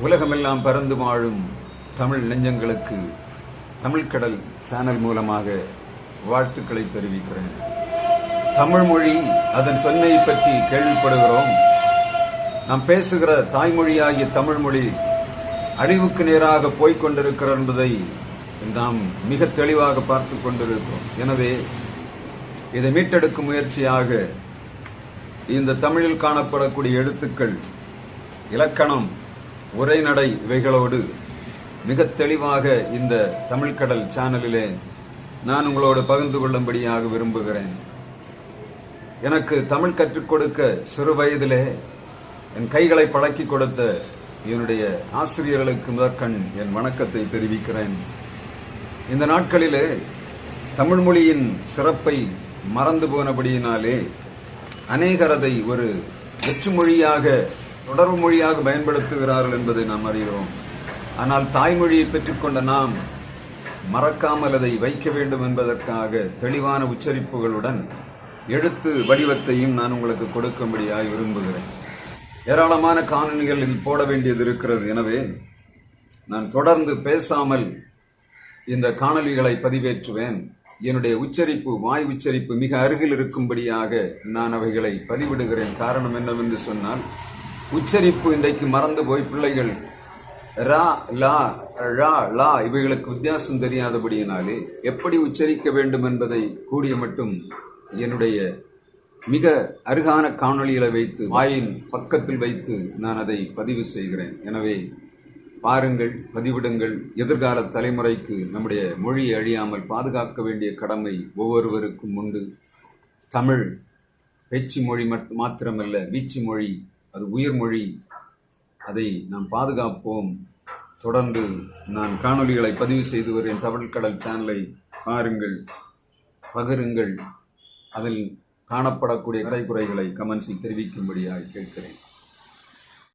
உலகமெல்லாம் பறந்து வாழும் தமிழ் நெஞ்சங்களுக்கு தமிழ்கடல் சேனல் மூலமாக வாழ்த்துக்களை தெரிவிக்கிறேன். தமிழ் மொழி அதன் தொன்மையை பற்றி கேள்விப்படுகிறோம். நாம் பேசுகிற தாய்மொழியாகிய தமிழ் மொழி அழிவுக்கு நேராக போய்கொண்டிருக்கிறது என்பதை நாம் மிக தெளிவாக பார்த்து கொண்டிருக்கிறோம். எனவே இதை மீட்டெடுக்கும் முயற்சியாக இந்த தமிழில் காணப்படக்கூடிய எழுத்துக்கள் இலக்கணம் உரைநடை இவைகளோடு மிக தெளிவாக இந்த தமிழ்கடல் சேனலிலே நான் உங்களோடு பகிர்ந்து கொள்ளும்படியாக விரும்புகிறேன். எனக்கு தமிழ் கற்றுக் கொடுக்க சிறு வயதிலே என் கைகளை பழக்கி கொடுத்த என்னுடைய ஆசிரியர்களுக்கு முதற்கண் என் வணக்கத்தை தெரிவிக்கிறேன். இந்த நாட்களிலே தமிழ் மொழியின் சிறப்பை மறந்து போனபடியினாலே அநேகரதை ஒரு வெற்றுமொழியாக தொடர்பு மொழியாக பயன்படுத்துகிறார்கள் என்பதை நாம் அறிகிறோம். ஆனால் தாய்மொழியை பெற்றுக்கொண்ட நாம் மறக்காமல் அதை வைக்க வேண்டும் என்பதற்காக தெளிவான உச்சரிப்புகளுடன் எழுத்து வடிவத்தையும் நான் உங்களுக்கு கொடுக்கும்படியாக விரும்புகிறேன். ஏராளமான காணொலிகள் இதில் போட வேண்டியது இருக்கிறது. எனவே நான் தொடர்ந்து பேசாமல் இந்த காணொலிகளை பதிவேற்றுவேன். என்னுடைய உச்சரிப்பு வாய் உச்சரிப்பு மிக அருகில் இருக்கும்படியாக நான் அவைகளை பதிவிடுகிறேன். காரணம் என்னவென்று சொன்னால் உச்சரிப்பு இன்றைக்கு மறந்து போய் பிள்ளைகள். ரா லா ழா லா இவைகளுக்கு வித்தியாசம் தெரியாதபடியினாலே எப்படி உச்சரிக்க வேண்டும் என்பதை கூடிய மட்டும் என்னுடைய மிக அருகான காணொளிகளை வைத்து வாயின் பக்கத்தில் வைத்து நான் அதை பதிவு செய்கிறேன். எனவே பாருங்கள் பதிவிடுங்கள். எதிர்கால தலைமுறைக்கு நம்முடைய மொழியை அழியாமல் பாதுகாக்க வேண்டிய கடமை ஒவ்வொருவருக்கும் உண்டு. தமிழ் பேச்சு மொழி மட்- மாத்திரமல்ல வீச்சு மொழி அது உயிர்மொழி அதை நாம் பாதுகாப்போம். தொடர்ந்து நான் காணொளிகளை பதிவு செய்து வருகிறேன். தமிழ் கடல் சேனலை பாருங்கள் பகிருங்கள். அதில் காணப்படக்கூடிய கரைக்குறைகளை குறைகளை கமெண்ட்ஸில் தெரிவிக்கும்படியாக கேட்கிறேன்.